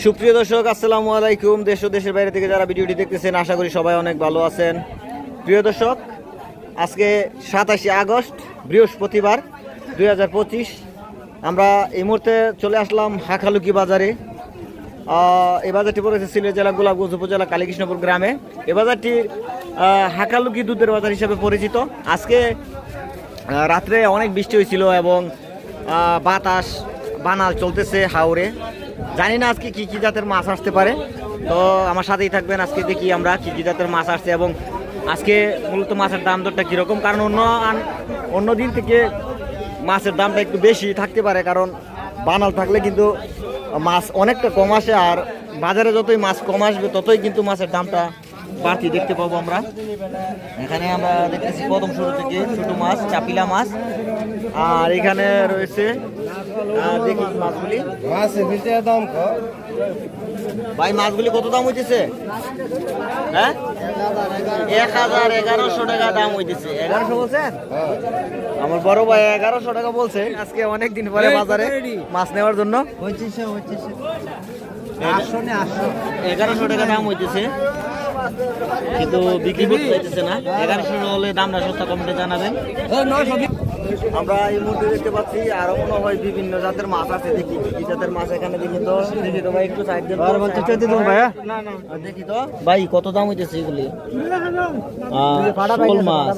সুপ্রিয় দর্শক, আসসালামু আলাইকুম। দেশ ও দেশের বাইরে থেকে যারা ভিডিওটি দেখতেছেন, আশা করি সবাই অনেক ভালো আছেন। প্রিয় দর্শক, আজকে সাতাশে আগস্ট, বৃহস্পতিবার দু হাজার পঁচিশ। আমরা এই মুহূর্তে চলে আসলাম হাখালুকি বাজারে। এই বাজারটি পড়েছে সিলেট জেলা গোলাপগঞ্জ উপজেলা কালীকৃষ্ণপুর গ্রামে। এ বাজারটি হাকালুকি দুধের বাজার হিসেবে পরিচিত। আজকে রাত্রে অনেক বৃষ্টি হয়েছিল এবং বাতাস বানাল চলতেছে হাওড়ে জানি না আজকে কী কী জাতের মাছ আসতে পারে। তো আমার সাথেই থাকবেন আজকে দেখি আমরা কী কী জাতের মাছ আসছে এবং আজকে মূলত মাছের দাম দরটা কীরকম। কারণ অন্য অন্য দিন থেকে মাছের দামটা একটু বেশি থাকতে পারে, কারণ বানাল থাকলে কিন্তু মাছ অনেকটা কম আসে আর বাজারে যতই মাছ কম আসবে ততই কিন্তু মাছের দামটা বাড়তি দেখতে পাবো আমরা। এখানে আমরা দেখতেছি প্রথম শুরু থেকে ছোটো মাছ, চাপিলা মাছ। আর এখানে রয়েছে দেখি মাছগুলি। দাম ভাই মাছগুলি কত দাম হইতেছে? হ্যাঁ? এক হাজার এগারোশো টাকা দাম হইতেছে। এগারোশো বলছেন? আমার বড় ভাই এগারোশো টাকা বলছে। আজকে অনেক দিন পরে বাজারে মাছ নেওয়ার জন্য। এগারোশো টাকা দাম হইতেছে। কিন্তু বিক্রি করতে চাইতেছে না। এগারোশো হলে দামটা সস্তা কমতে জানাবেন। আমরা এই মুহূর্তে দেখতে পাচ্ছি আরও মনে হয় বিভিন্ন জাতের মাছ আছে দেখি কি জাতের মাছ এখানে দেখি তো। দেখি তো ভাই একটু সাইড দেন তো। ভাইয়া? আর দেখি তো। ভাই কত দাম হইতেছে এগুলি? শোল মাছ।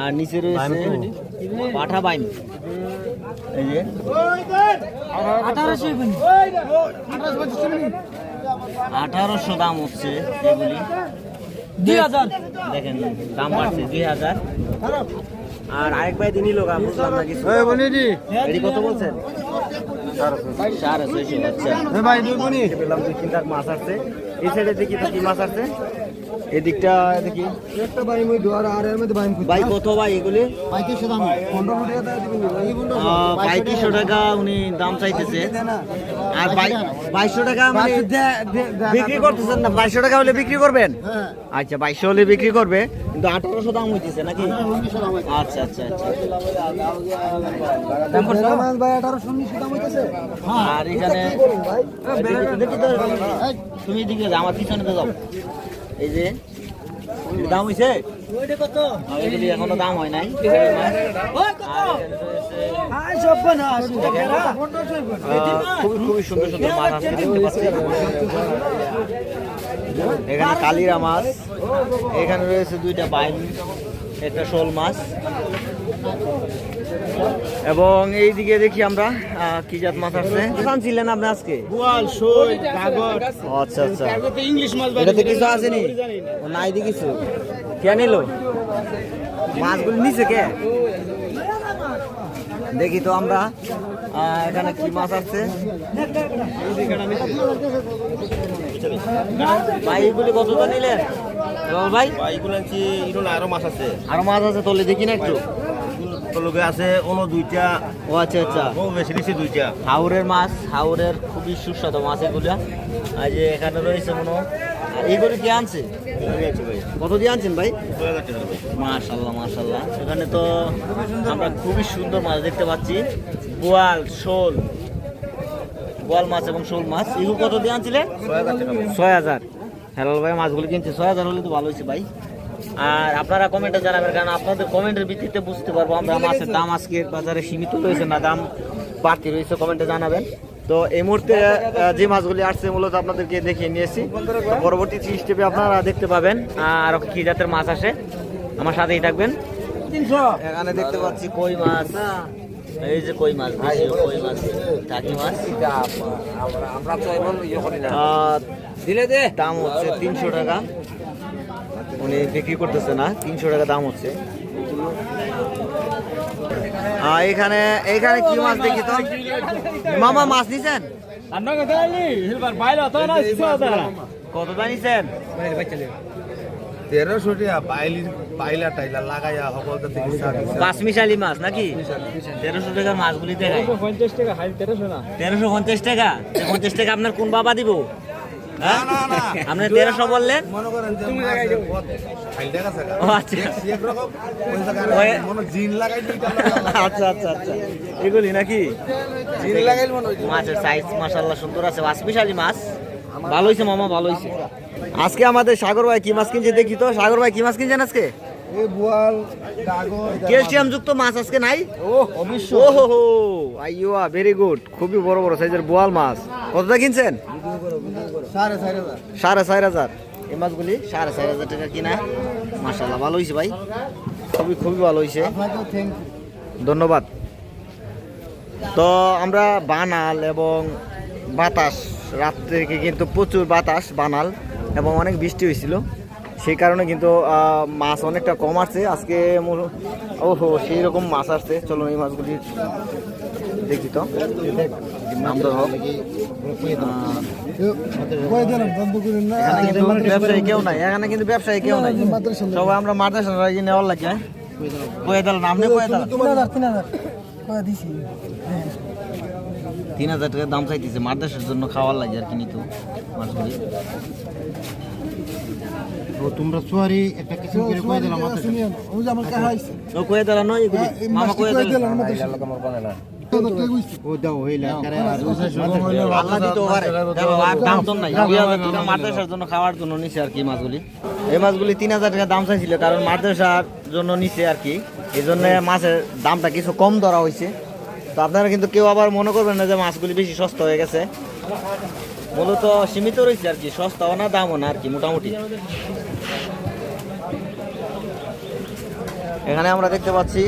আর নিচে রয়েছে পাঠা বাইন এই যে। আঠারোশো দাম হচ্ছে এগুলি। দুই হাজার। দেখেন দাম বাড়ছে দুই হাজার। আর আরেক ভাই দিনই লোক বুঝলাম না কিছু। এটি কত বলছেন? সাড়ে ছয়শো আচ্ছা। ভাই দুই বনি। পেলাম দুই তিন মাছ আসছে এই সাইডে দেখি তো কি মাছ আসছে এদিকটা দেখি একটা ভাই মই দুয়ার আর এর মধ্যে ভাই ভাই কত ভাই এগুলি? পঁয়ত্রিশশো দাম। পনেরো টাকা দিবেন আহ, পঁয়ত্রিশশো টাকা উনি দাম চাইতেছে। আর বাই- বাইশশো টাকা মানে বিক্রি করতেছেন না বাইশশো টাকা হলে বিক্রি করবেন? হ্যাঁ। আচ্ছা বাইশশো হলে বিক্রি করবে কিন্তু আঠারোশো দাম হইতেছে নাকি? আচ্ছা আচ্ছা আচ্ছা। দাম হইতেছে। আর এখানে দেখি- দেখি তুমি এদিকে আমার পিছনে তো যাও। এই যে দাম আর এগুলি এখনও দাম হয় নাই। খুবই খুবই সুন্দর সুন্দর মাছ আজকে দেখতে পাচ্ছি। এখানে কালিরা মাছ এখানে রয়েছে দুইটা বাইন একটা শোল মাছ। এবং এইদিকে দেখি আমরা আহ, কি জাত মাছ আসছে ছিলেন আপনি আজকে? শোল আচ্ছা আচ্ছা। ইংলিশ মাছ কিছু আসেনি নাই দি কিছু। কে নিল? মাছগুলো নিছে কে? দেখি তো আমরা। এখানে কি মাছ আছে? ভাই এগুলি কত তো নিলেন? ভাই? বাইগুলো আনছি ইরুন আরও মাছ আছে। আরও মাছ আছে তলে দেখি না একটু। তলবে আছে কোনো দুইটা। ও আচ্ছা আচ্ছা। ও বেশি বেশি দুইটা। হাওরের মাছ হাওরের খুবই সুস্বাদু মাছ এগুলা। আর যে এখানে রয়েছে মনে আর এইগুলো কি আনছে? কত দিয়ে আনছেন ভাই? মাশাল্লাহ মাশাল্লাহ এখানে তো আমরা খুবই সুন্দর মাছ দেখতে পাচ্ছি। বোয়াল শোল। বোয়াল মাছ এবং শোল মাছ। এগুলো কত দিয়ে আনছিলেন? ছয় হাজার। হেলাল ভাই মাছগুলো কিনছে। ছয় হাজার হলে তো ভালো হয়েছে ভাই। আর আপনারা কমেন্টে জানাবেন কারণ আপনাদের কমেন্টের ভিত্তিতে বুঝতে পারব আমরা মাছের দাম আজকে বাজারে সীমিত রয়েছে না দাম বাড়তি রয়েছে। কমেন্টে জানাবেন। তো এই মুহূর্তে যে মাছগুলি আসছে মূলত আপনাদেরকে দেখিয়ে নিয়েছি। পরবর্তী স্টেপে আপনারা দেখতে পাবেন আর কি জাতের মাছ আসে। আমার সাথেই থাকবেন। এখানে দেখতে পাচ্ছি কই মাছ। এই যে কই মাছ কই মাছ টাকি মাছ। দিলে দে। দাম হচ্ছে তিনশো টাকা। উনি বিক্রি করতেছে না তিনশো টাকা দাম হচ্ছে। এখানে এখানে কি মাছ দেখি তো? মামা মাছ নিছেন? কত দাম নিছেন? তেরোশো টাকা টাইলা লাগাইয়া সকল মাছ নাকি? তেরোশো টাকার মাছগুলি দেখায় পঞ্চাশ টাকা তেরোশো পঞ্চাশ টাকা? পঞ্চাশ টাকা আপনার কোন বাবা দিব। আপনি তেরোশো বললেন? মনে আচ্ছা। মনে আচ্ছা আচ্ছা আচ্ছা। এগুলি নাকি? জিন লাগাইল মনে হয় মাছের সাইজ মাশাল্লাহ সুন্দর আছে। স্পেশালি মাছ। ভালো হয়েছে মামা ভালো হয়েছে আজকে আমাদের সাগর ভাই কি মাছ কিনছে দেখি তো। সাগর ভাই কি মাছ কিনছেন আজকে? ক্যালসিয়াম যুক্ত মাছ আজকে নাই? আইয়া ভেরি গুড খুবই বড় বড় সাইজের বোয়াল মাছ। কতটা কিনছেন? সাড়ে চার হাজার। এই মাছগুলি সাড়ে চার হাজার টাকা কিনা। মাশাল্লাহ ভালো হয়েছে ভাই? খুবই খুবই ভালো হয়েছে ধন্যবাদ। তো আমরা বানাল এবং বাতাস রাত থেকে কিন্তু প্রচুর বাতাস বানাল এবং অনেক বৃষ্টি হয়েছিল সেই কারণে কিন্তু মাছ অনেকটা কম আসছে। আজকে ওহো সেই রকম মাছ আসছে। চলুন এই মাছগুলি দেখি তো। নাম ধর। হোক আহ, কই দিলাম বন্ধ করেন না এখানে কিন্তু ব্যবসায়ী কেউ নাই। এখানে কিন্তু ব্যবসায়ী কেউ নাই। সবাই আমরা মাদ্রাসা নেওয়ার লাগে। কয়ে দিল নাম নেই কয়ে তিন হাজার তিন টাকা দাম চাইতেছে মাদ্রাসার জন্য খাওয়ার লাগে আর কি নিত। মাছগুলি তোমরা সোয়ারি একটা কিছু করে কই দিলাম আমাদের ওই যে আমার কাছে আইছে। ও কয়ে দিল নয় মামা দামটা কিছু কম ধরা হয়েছে তো আপনারা কিন্তু কেউ আবার মনে করবেন না যে মাছগুলি বেশি সস্তা হয়ে গেছে। মূলত সীমিত রয়েছে আর কি, সস্তাও না, দামও না আর কি, মোটামুটি। এখানে আমরা দেখতে পাচ্ছি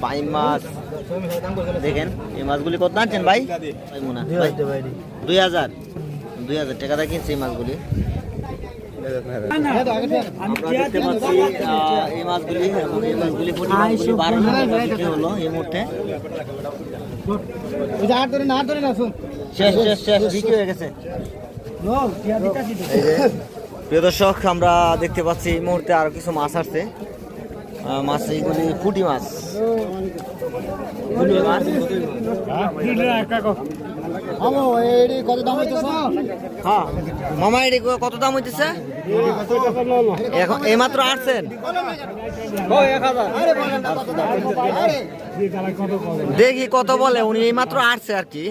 বাইম মাছ দেখেন এই মাছগুলি কত আনছেন ভাই? দুই হাজার দুই হাজার টাকা দিয়ে কিনছি এই মাছগুলি। এই মাছগুলি এই মাছগুলি হলো এই মুহূর্তে। শেষ শেষ শেষ বিক্রি হয়ে গেছে। প্রিয় দর্শক আমরা দেখতে পাচ্ছি এই মুহূর্তে আরও কিছু মাছ আসছে। মাছ এইগুলি পুঁটি মাছ। কত দাম হইতেছে হ্যাঁ মামা এটি কত দাম হইতেছে এখন এইমাত্র আসছেন দেখি কত বলে উনি এইমাত্র আসছে আর কি।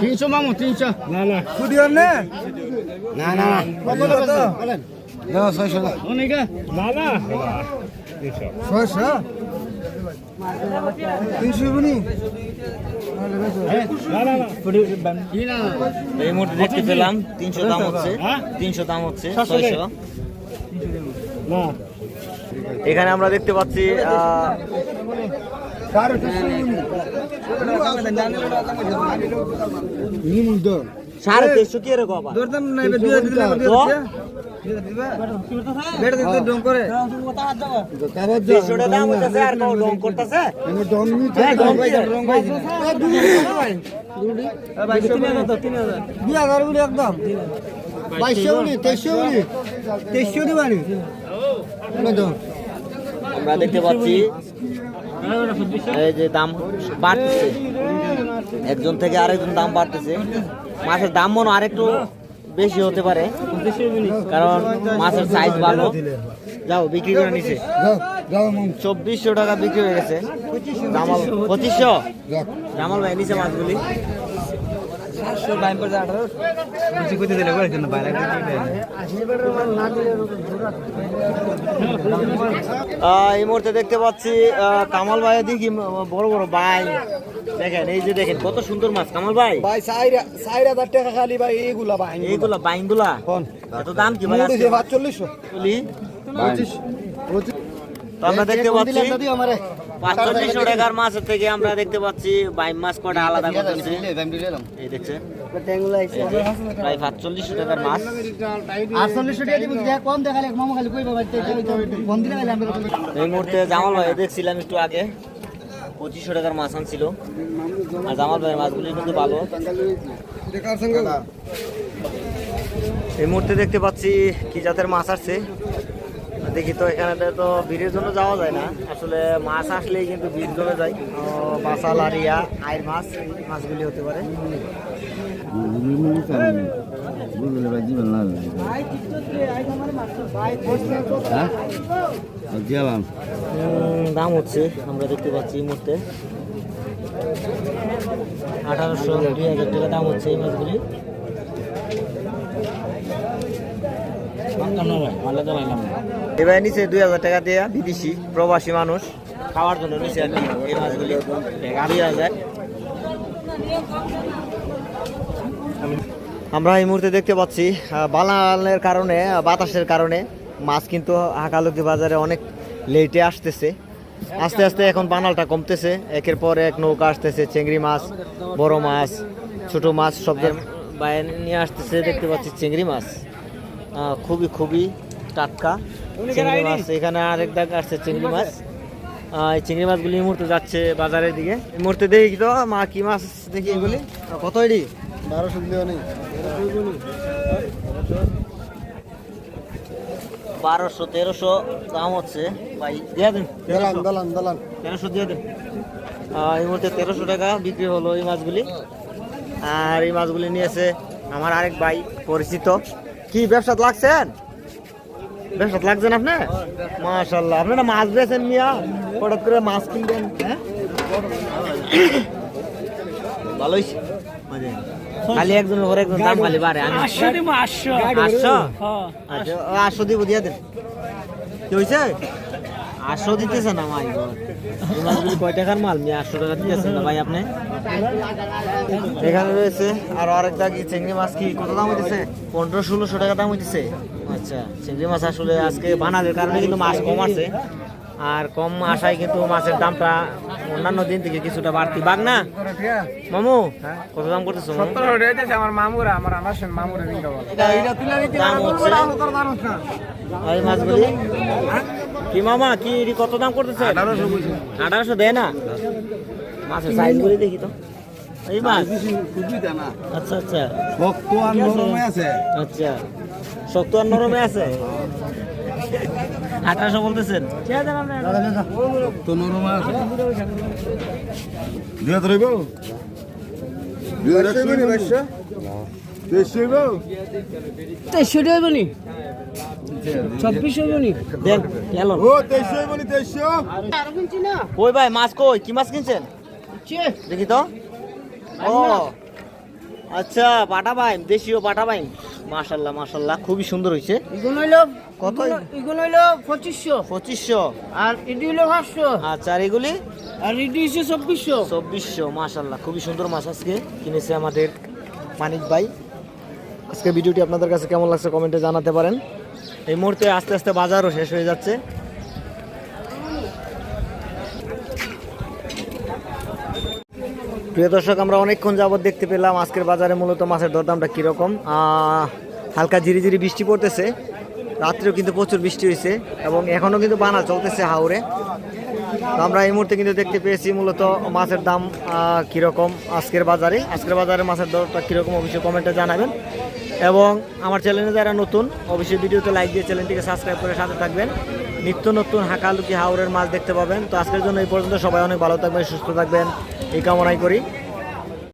তিনশো মামু তিনশো না না নে। না না ছয়শো। না এই মুহূর্তে দেখতে পেলাম তিনশো দাম হচ্ছে। তিনশো দাম হচ্ছে ছয়শো। এখানে আমরা দেখতে পাচ্ছি আহ, সাড়ে তিনশো কি এরকম আবার? দরদাম নাই বে দুই দিলে তো? বেড়ে দিতে ডং করে। তিনশো টাকা দাম হইতেছে আর কেউ রং করতেছে? হ্যাঁ, রং পাইছে, রং পাইছে। দুই হাজার একদম। বাইশশো বলি তেইশশো দিবানি। আমরা দেখতে পাচ্ছি এই যে দাম বাড়তেছে। একজন থেকে আরেকজন দাম বাড়তেছে। মাছের দাম মনে আরেকটু বেশি হতে পারে। কারণ মাছের সাইজ ভালো। যাও, বিক্রি করে নিছে। চব্বিশশো টাকা বিক্রি হয়ে গেছে। পঁচিশশো? জামাল ভাই নিচে মাছগুলি। এই মুহূর্তে দেখতে পাচ্ছি আহ, কামাল ভাই দেখি বড় বড় ভাই দেখেন এই যে দেখেন কত সুন্দর মাছ কামাল ভাই। ভাই চার চার হাজার টাকা খালি ভাই এইগুলা ভাই এইগুলা। বাইনগুলা এত দাম কি ভাই চল্লিশ? চল্লিশ আমরা দেখতে পাচ্ছি পাঁচচল্লিশশো টাকার মাছের থেকে আমরা দেখতে পাচ্ছি বাইম মাছ কটা আলাদা করতেছে। এই দেখছে। প্রায় পাঁচচল্লিশশো টাকার মাছ। আটচল্লিশশো টাকা দিব কম দেখালে মামা খালি কইবা ভাই ফোন দিলে খালি আমরা এই মুহূর্তে জামাল ভাই দেখছিলাম একটু আগে পঁচিশশো টাকার মাছ আনছিল। আর জামাল ভাইয়ের মাছগুলি কিন্তু ভালো। এই মুহূর্তে দেখতে পাচ্ছি কি জাতের মাছ আসছে। দেখি তো এখানে তো ভিড়ের জন্য যাওয়া যায় না। আসলে মাছ আসলেই কিন্তু ভিড় জমে যায়। ও, বাসাল আরিয়া আয়ের মাছ মাছগুলি হতে পারে। না দাম হচ্ছে আমরা দেখতে পাচ্ছি এই মুহূর্তে। আঠারোশো দুই হাজার টাকা দাম হচ্ছে এই মাছগুলি। এবার নিচে দুই হাজার টাকা দিয়ে বিদেশি প্রবাসী মানুষ খাওয়ার জন্য নিচে আর এই মাছগুলি দুই হাজার আমরা এই মুহূর্তে দেখতে পাচ্ছি বানানের কারণে বাতাসের কারণে মাছ কিন্তু হাকালুকি বাজারে অনেক লেটে আসতেছে। আস্তে আস্তে এখন বানালটা কমতেছে। একের পর এক নৌকা আসতেছে, চিংড়ি মাছ, বড় মাছ, ছোট মাছ, সব বাইরে নিয়ে আসতেছে, দেখতে পাচ্ছি চিংড়ি মাছ। খুবই খুবই টাটকা। চিংড়ি মাছ এখানে আরেক দাগ আসছে চিংড়ি মাছ। এই চিংড়ি মাছগুলি এই মুহূর্তে যাচ্ছে বাজারের দিকে। এই মুহূর্তে দেখি তো মা কি মাছ দেখি এগুলি? কত এডি বারোশো নেই। বারোশো তেরোশো দাম হচ্ছে। ভাই দিয়ে দিন তেরোশো। দিয়ে দিন। এই মুহূর্তে তেরোশো টাকা বিক্রি হলো এই মাছগুলি। আর এই মাছগুলি নিয়েছে আমার আরেক ভাই পরিচিত। কি ব্যবসাত লাগছেন? ব্যবসাত লাগছেন আপনি? মাশাল্লাহ আপনি না মাছ বেছেন মিয়া? হঠাৎ করে মাছ কিনবেন হ্যাঁ? ভালোই। খালি একজনের পরে একজন দাম খালি বাড়ে। আমি আটশো আটশো আচ্ছা ও আটশো দিব দিয়ে দেন। কি হয়েছে আটশো দিতেছে না ভাই মাছগুলি কয় টাকার মাল? নিয়ে আটশো টাকা দিতেছেন না ভাই আপনি? এখানে রয়েছে আর আরেক দাগি চিংড়ি মাছ কি? কত দাম হইতেছে? পনেরো ষোলোশো টাকা দাম হইতেছে। আচ্ছা চিংড়ি মাছ আসলে আজকে বানাদের কারণে কিন্তু মাছ কম আছে আর কম আসায় কিন্তু মাছের দামটা অন্যান্য দিন থেকে কিছুটা বাড়তি। বাঘ না? মামু কত দাম করতেছো? আমার মামুরা আমার আমার মামুরা দিন দাম হচ্ছে মাছগুলি? কি মামা কি কত দাম করতেছে? আঠারোশো দেয় না? মাছের সাইজগুলি দেখি তো। এই মাছ? আচ্ছা আচ্ছা। আচ্ছা। শক্ত আর নরমে আছে। আঠারোশো বলতেছেন। তো নরমে আছে। তেইশশো হইব? নি? কই ভাই মাছ কই? কি মাছ কিনছেন? দেখি তো। ও আচ্ছা পাটা বাইম দেশীয় পাটা বাইম মাশাল্লাহ মাশাল্লাহ খুবই সুন্দর হয়েছে এগুলো হইল কত? এগুলো হইল পঁচিশশো। পঁচিশশো। আর এটি হইল পাঁচশো। আচ্ছা আর এগুলি? আর এটি হচ্ছে চব্বিশশো। চব্বিশশো মাশাল্লাহ খুবই সুন্দর মাছ আজকে কিনেছে আমাদের মানিক ভাই। আজকে ভিডিওটি আপনাদের কাছে কেমন লাগছে কমেন্টে জানাতে পারেন। এই মুহূর্তে আস্তে আস্তে বাজারও শেষ হয়ে যাচ্ছে। প্রিয় দর্শক, আমরা অনেকক্ষণ যাবত দেখতে পেলাম আজকের বাজারে মূলত মাছের দরদামটা কীরকম। হালকা ঝিরিঝিরি বৃষ্টি পড়তেছে, রাত্রেও কিন্তু প্রচুর বৃষ্টি হয়েছে এবং এখনও কিন্তু বানা চলতেছে হাওড়ে আমরা এই মুহূর্তে কিন্তু দেখতে পেয়েছি মূলত মাছের দাম কীরকম আজকের বাজারে। আজকের বাজারে মাছের দরটা কীরকম অবশ্যই কমেন্টে জানাবেন। এবং আমার চ্যানেলে যারা নতুন, অবশ্যই ভিডিওতে লাইক দিয়ে চ্যানেলটিকে সাবস্ক্রাইব করে সাথে থাকবেন। নিত্য নতুন হাঁকালুকি হাওড়ের মাছ দেখতে পাবেন। তো আজকের জন্য এই পর্যন্ত সবাই অনেক ভালো থাকবেন, সুস্থ থাকবেন। এই কামনাই করি।